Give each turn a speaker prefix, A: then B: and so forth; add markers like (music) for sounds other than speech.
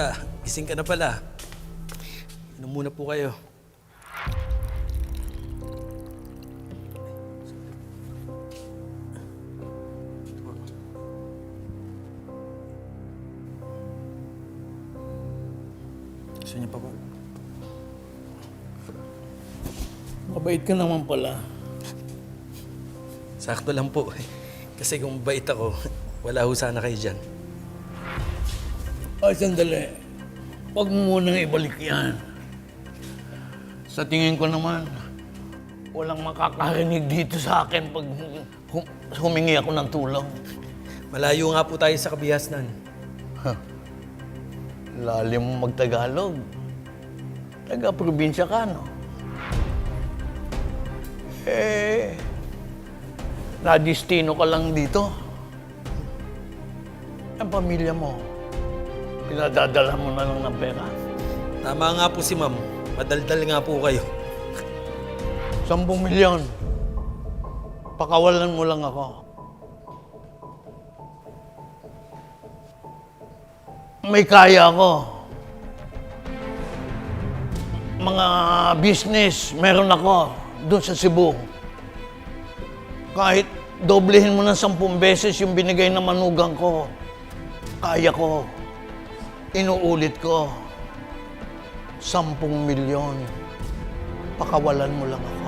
A: bata, gising ka na pala. Inom muna po kayo. Gusto niyo pa po?
B: Mabait ka naman pala.
A: Sakto lang po. (laughs) Kasi kung bait ako, wala ho sana kayo dyan.
B: Ay, sandali. Huwag mo munang ibalik yan. Sa tingin ko naman, walang makakarinig dito sa akin pag hum- humingi ako ng tulong.
A: Malayo nga po tayo sa kabihasnan.
B: Lalim mo magtagalog. Taga-probinsya ka, no? Eh, nadistino ka lang dito. Ang pamilya mo, pinadadala mo na lang ng pera.
A: Tama nga po si ma'am. Madaldal nga po kayo.
B: Sampung milyon. Pakawalan mo lang ako. May kaya ako. Mga business, meron ako doon sa Cebu. Kahit doblehin mo ng sampung beses yung binigay na manugang ko, kaya ko. Inuulit ko. Sampung milyon. Pakawalan mo lang ako.